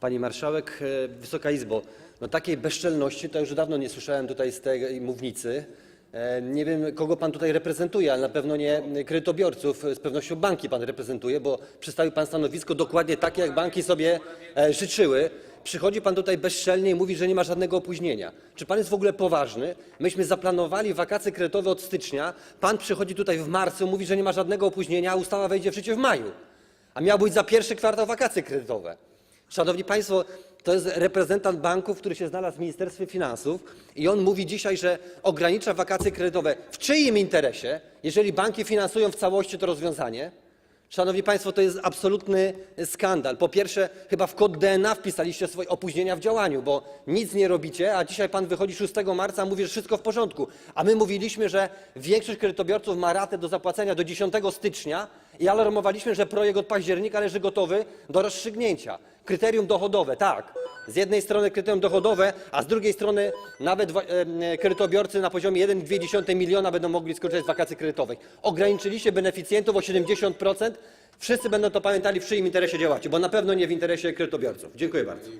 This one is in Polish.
Pani Marszałek, e, Wysoka Izbo, no takiej bezczelności to już dawno nie słyszałem tutaj z tej mównicy. E, Nie wiem, kogo pan tutaj reprezentuje, ale na pewno nie kredytobiorców. Z pewnością banki pan reprezentuje, bo przedstawił pan stanowisko dokładnie takie, jak banki sobie e, życzyły. Przychodzi pan tutaj bezczelnie i mówi, że nie ma żadnego opóźnienia. Czy pan jest w ogóle poważny? Myśmy zaplanowali wakacje kredytowe od stycznia. Pan przychodzi tutaj w marcu, mówi, że nie ma żadnego opóźnienia, a ustawa wejdzie w życie w maju. A miał być za pierwszy kwartał wakacje kredytowe. Szanowni Państwo, to jest reprezentant banków, który się znalazł w Ministerstwie Finansów i on mówi dzisiaj, że ogranicza wakacje kredytowe. W czyim interesie, jeżeli banki finansują w całości to rozwiązanie? Szanowni Państwo, to jest absolutny skandal. Po pierwsze, chyba w kod DNA wpisaliście swoje opóźnienia w działaniu, bo nic nie robicie, a dzisiaj Pan wychodzi 6 marca, mówi, że wszystko w porządku. A my mówiliśmy, że większość kredytobiorców ma ratę do zapłacenia do 10 stycznia i alarmowaliśmy, że projekt od października leży gotowy do rozstrzygnięcia. Kryterium dochodowe, tak. Z jednej strony kryterium dochodowe, a z drugiej strony nawet e, kredytobiorcy na poziomie 1,2 miliona będą mogli skorzystać z wakacji kredytowych. Ograniczyliście beneficjentów o 70%. Wszyscy będą to pamiętali, w czyim interesie działacie, bo na pewno nie w interesie kredytobiorców. Dziękuję bardzo.